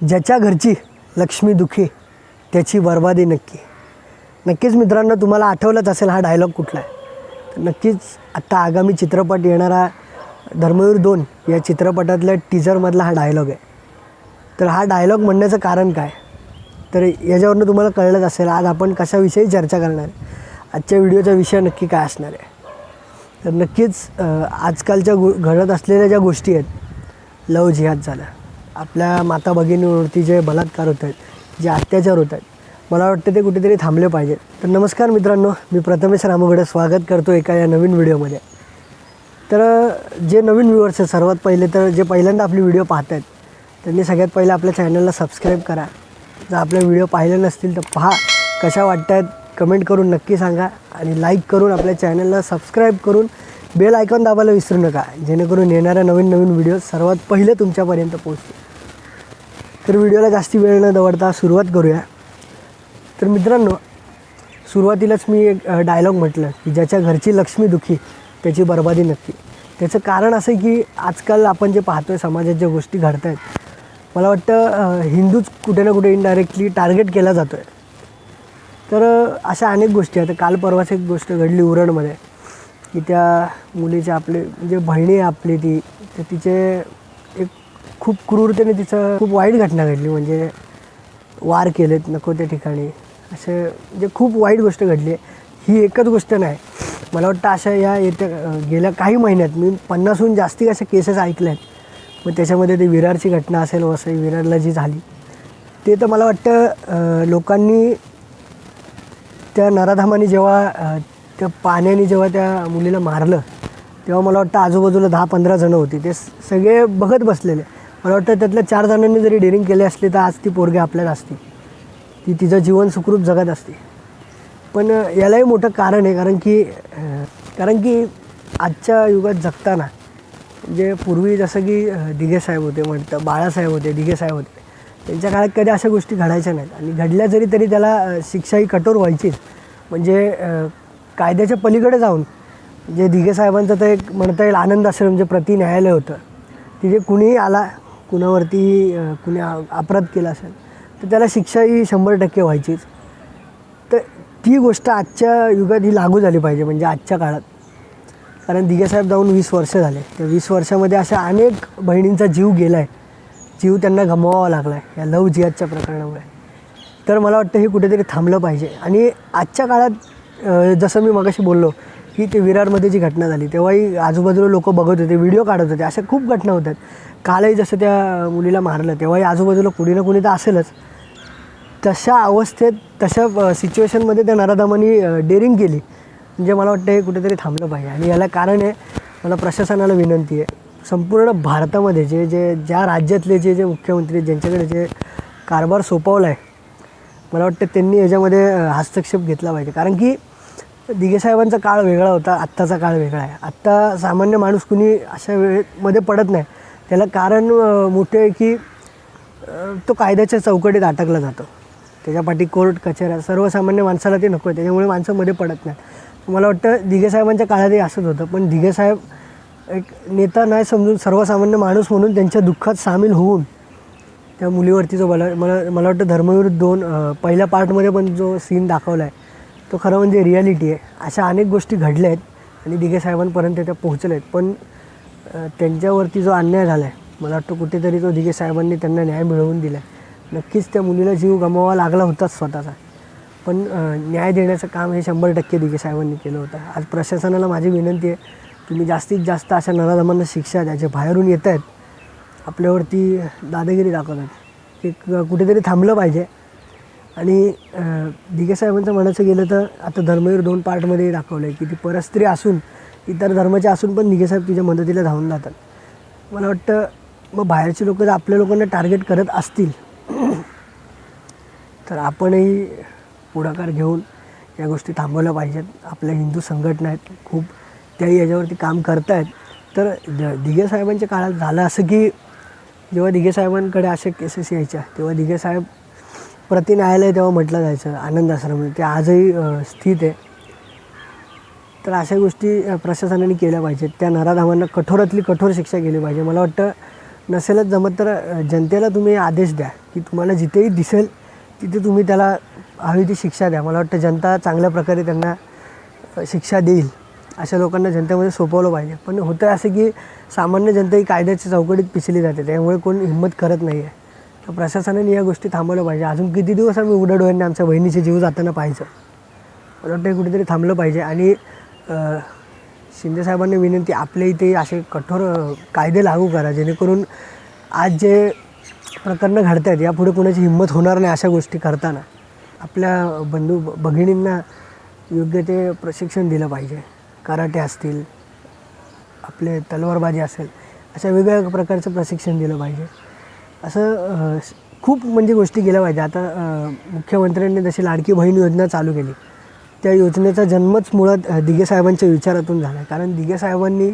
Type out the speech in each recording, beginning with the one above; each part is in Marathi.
ज्याच्या घरची लक्ष्मी दुखी त्याची बर्बादी नक्की. नक्कीच मित्रांनो तुम्हाला आठवलंच असेल हा डायलॉग कुठला आहे. तर नक्कीच आत्ता आगामी चित्रपट येणारा धर्मवीर दोन या चित्रपटातल्या टीजरमधला हा डायलॉग आहे. तर हा डायलॉग म्हणण्याचं कारण काय? तर याच्यावरनं तुम्हाला कळलंच असेल आज आपण कशाविषयी चर्चा करणार आहे? आजच्या व्हिडिओचा विषय नक्की काय असणार आहे? तर नक्कीच आजकालच्या गो घडत असलेल्या ज्या गोष्टी आहेत लव जिहाद झाला. आपल्या माता भगिनीवरती जे बलात्कार होत आहेत जे अत्याचार होत आहेत मला वाटतं ते कुठेतरी थांबले पाहिजेत. तर नमस्कार मित्रांनो मी प्रथमेश रामगडे स्वागत करतो एका या नवीन व्हिडिओमध्ये. तर जे नवीन व्ह्युअर्स आहेत सर्वात पहिले तर जे पहिल्यांदा आपली व्हिडिओ पाहत आहेत त्यांनी सगळ्यात पहिले आपल्या चॅनलला सबस्क्राईब करा. जर आपले व्हिडिओ पाहिले नसतील तर पहा कशा वाटत आहेत कमेंट करून नक्की सांगा आणि लाईक करून आपल्या चॅनलला सबस्क्राईब करून बेल आयकॉन दाबायला विसरू नका जेणेकरून येणाऱ्या नवीन नवीन व्हिडिओ सर्वात पहिले तुमच्यापर्यंत पोहोचतील. तर व्हिडिओला जास्ती वेळ न दवडता सुरुवात करूया. तर मित्रांनो सुरुवातीलाच मी एक डायलॉग म्हटलं की ज्याच्या घरची लक्ष्मी दुखी त्याची बर्बादी नक्की. त्याचं कारण असं आहे की आजकाल आपण जे पाहतो आहे समाजात ज्या गोष्टी घडत आहेत मला वाटतं हिंदूच कुठे ना कुठे इनडायरेक्टली टार्गेट केला जातो आहे तर अशा अनेक गोष्टी आहेत. काल परवाच एक गोष्ट घडली उरणमध्ये की त्या मुलीचे आपले म्हणजे बहिणी आहे आपली ती तर तिचे एक खूप क्रूरतेने तिचं खूप वाईट घटना घडली. म्हणजे वार केलेत नको त्या ठिकाणी. असे म्हणजे खूप वाईट गोष्ट घडली. आहे ही एकच गोष्ट नाही. मला वाटतं अशा या येत्या गेल्या काही महिन्यात मी पन्नासहून जास्ती अशा केसेस ऐकल्या आहेत मग त्याच्यामध्ये ते विरारची घटना असेल वसई विरारला जी झाली ते तर मला वाटतं लोकांनी त्या नराधामाने जेव्हा त्या पाण्याने जेव्हा त्या मुलीला मारलं तेव्हा मला वाटतं आजूबाजूला दहा पंधरा जणं होती. ते सगळे बघत बसलेले. मला वाटतं त्यातल्या चार जणांनी जरी डेअरिंग केली असली तर आज ती पोरगी आपल्यात असती. ती तिचं जीवन सुखरूप जगत असते. पण यालाही मोठं कारण आहे कारण की कारण की आजच्या युगात जगताना म्हणजे पूर्वी जसं की दिघे साहेब होते म्हणतं बाळासाहेब होते दिघे साहेब होते त्यांच्या काळात कधी अशा गोष्टी घडायच्या नाहीत. आणि घडल्या जरी तरी त्याला शिक्षाही शिक्षा ही कठोर व्हायचीच म्हणजे कायद्याच्या पलीकडे जाऊन जे दिघे साहेबांचं तर एक म्हणता येईल आनंद आश्रम जे प्रति न्यायालय होतं तिथे कुणीही आला कुणावरती कुणी अपराध केला असेल तर त्याला शिक्षा ही शंभर टक्के व्हायचीच. तर ती गोष्ट आजच्या युगात ही लागू झाली पाहिजे म्हणजे आजच्या काळात. कारण दिघेसाहेब जाऊन वीस वर्ष झाले. त्या वीस वर्षामध्ये अशा अनेक बहिणींचा जीव गेला आहे जीव त्यांना गमवावा लागला आहे या लव जिहादच्या प्रकरणामुळे. तर मला वाटतं हे कुठेतरी थांबलं पाहिजे. आणि आजच्या काळात जसं मी मगाशी बोललो की ते विरारमध्ये जी घटना झाली तेव्हाही आजूबाजूला लोक बघत होते व्हिडिओ काढत होते. अशा खूप घटना होतात. कालही जसं त्या मुलीला मारलं तेव्हाही आजूबाजूला कुणी ना कुणी तर असेलच. तशा अवस्थेत तशा सिच्युएशनमध्ये त्या नराधामानी डेअरिंग केली. म्हणजे मला वाटतं हे कुठेतरी थांबलं पाहिजे. आणि याला कारण आहे मला प्रशासनाला विनंती आहे संपूर्ण भारतामध्ये जे जे ज्या राज्यातले जे जे मुख्यमंत्री ज्यांच्याकडे जे कारभार सोपवला आहे मला वाटतं त्यांनी याच्यामध्ये हस्तक्षेप घेतला पाहिजे. कारण की दिघे साहेबांचा काळ वेगळा होता आत्ताचा काळ वेगळा आहे. आत्ता सामान्य माणूस कुणी अशा वेळेमध्ये पडत नाही. त्याला कारण मोठे आहे की तो कायद्याच्या चौकटीत अटकला जातो. त्याच्या पाठी कोर्ट कचेऱ्या सर्वसामान्य माणसाला ते नको आहे. त्याच्यामुळे माणसं मध्ये पडत नाहीत. मला वाटतं दिघेसाहेबांच्या काळातही असंच होतं पण दिघेसाहेब एक नेता नाही समजून सर्वसामान्य माणूस म्हणून त्यांच्या दुःखात सामील होऊन त्या मुलीवरती जो मला मला मला वाटतं धर्मविरुद्ध दोन पहिल्या पार्टमध्ये पण जो सीन दाखवला आहे तो खरं म्हणजे रियालिटी आहे. अशा अनेक गोष्टी घडल्या आहेत आणि दिघे साहेबांपर्यंत त्या पोहोचल्या आहेत. पण त्यांच्यावरती जो अन्याय झाला आहे मला वाटतं कुठेतरी तो दिघे साहेबांनी त्यांना न्याय मिळवून दिला आहे नक्कीच त्या मुलीला जीव गमावा लागला होताच स्वतःचा. पण न्याय देण्याचं काम हे शंभर टक्के दिघे साहेबांनी केलं होतं. आज प्रशासनाला माझी विनंती आहे तुम्ही जास्तीत जास्त अशा नराधमांना शिक्षा द्या. जे बाहेरून येत आहेत आपल्यावरती दादागिरी दाखवतात. ते क- कुठेतरी थांबलं पाहिजे. आणि अ, साहेबांचं म्हणायचं गेलं तर आता धर्मवीर दोन पार्टमध्ये दाखवलं आहे की ती परस्त्री असून इतर धर्माचे असून पण दिघे तुझ्या तिच्या मदतीला धावून जातात. मला वाटतं मग बाहेरचे लोक जर आपल्या लोकांना टार्गेट करत असतील तर आपणही पुढाकार घेऊन या गोष्टी थांबवल्या पाहिजेत. आपल्या हिंदू संघटना आहेत खूप त्याही याच्यावरती काम करत आहेत तर द दिघे साहेबांच्या काळात झालं असं की जेव्हा दिघे साहेबांकडे असे केसेस यायच्या तेव्हा दिघे साहेब प्रति न्यायालय तेव्हा म्हटलं जायचं आनंद आश्रम. ते आजही स्थित आहे. तर अशा गोष्टी प्रशासनाने केल्या पाहिजेत. त्या नराधामांना कठोरातली कठोर शिक्षा केली पाहिजे. मला वाटतं नसेलच जमत तर जनतेला तुम्ही आदेश द्या की तुम्हाला जिथेही दिसेल तिथे तुम्ही त्याला हवी ती शिक्षा द्या. मला वाटतं जनता चांगल्या प्रकारे त्यांना शिक्षा देईल. अशा लोकांना जनतेमध्ये सोपवलं पाहिजे. पण होतं असं की सामान्य जनता ही कायद्याच्या चौकटीत पिचली जाते. त्यामुळे कोण हिंमत करत नाही आहे तर प्रशासनाने या गोष्टी थांबवल्या पाहिजे. अजून किती दिवस आम्ही उघड्या डोळ्यांनी आमच्या बहिणीचे जीव जाताना पाहायचं? मला वाटतं हे कुठेतरी थांबलं पाहिजे. आणि शिंदेसाहेबांनी विनंती आपल्या इथे असे कठोर कायदे लागू करा जेणेकरून आज जे प्रकरणं घडत आहेत यापुढे कोणाची हिंमत होणार नाही अशा गोष्टी करताना. आपल्या बंधू भगिनींना योग्य ते प्रशिक्षण दिलं पाहिजे. कराटे असतील आपले तलवारबाजी असेल अशा वेगवेगळ्या प्रकारचं प्रशिक्षण दिलं पाहिजे. असं खूप म्हणजे गोष्टी केल्या पाहिजे. आता मुख्यमंत्र्यांनी जशी लाडकी बहीण योजना चालू केली त्या योजनेचा जन्मच मुळात अ, साहेबांच्या विचारातून झाला. आहे कारण दिघे साहेबांनी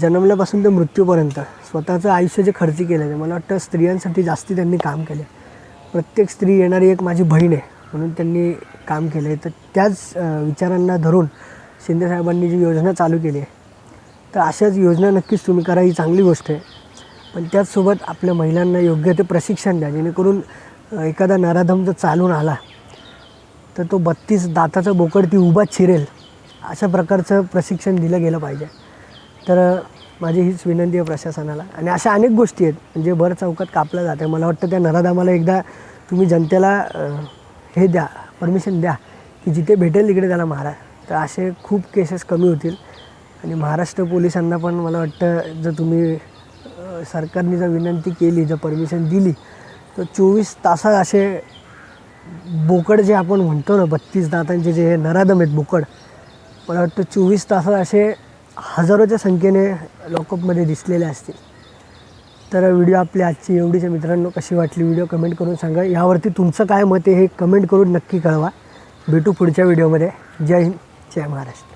जन्मल्यापासून ते मृत्यूपर्यंत स्वतःचं आयुष्य जे खर्ची केलं आहे मला वाटतं स्त्रियांसाठी जास्ती त्यांनी काम केले. प्रत्येक स्त्री येणारी एक माझी बहीण आहे म्हणून त्यांनी काम केलं आहे तर त्याच विचारांना धरून शिंदेसाहेबांनी जी योजना चालू केली आहे तर अशाच योजना नक्कीच तुम्ही करा ही चांगली गोष्ट आहे. पण त्याचसोबत आपल्या महिलांना योग्य ते प्रशिक्षण द्या. जेणेकरून एखादा नराधम जर चालून आला तर तो बत्तीस दाताचा बोकड ती उभा चिरेल अशा प्रकारचं प्रशिक्षण दिलं गेलं पाहिजे. तर माझी हीच विनंती आहे प्रशासनाला. आणि अशा अनेक गोष्टी आहेत म्हणजे भर चौकात कापलं जातं मला वाटतं त्या नराधामाला एकदा तुम्ही जनतेला हे द्या परमिशन द्या की जिथे भेटेल तिकडे त्याला मारा. तर असे खूप केसेस कमी होतील. आणि महाराष्ट्र पोलिसांना पण मला वाटतं जर तुम्ही सरकारने जर विनंती केली जर परमिशन दिली तर चोवीस तासात असे बोकड जे आपण म्हणतो ना बत्तीस दातांचे जे हे नरादम आहेत बोकड मला वाटतं चोवीस तासात असे हजारोच्या संख्येने लॉकअपमध्ये दिसलेले असतील. तर व्हिडिओ आपली आजची एवढीच मित्रांनो कशी वाटली व्हिडिओ कमेंट करून सांगा. यावरती तुमचं काय मत आहे हे कमेंट करून नक्की कळवा. भेटू पुढच्या व्हिडिओमध्ये. जय हिंद जय महाराष्ट्र.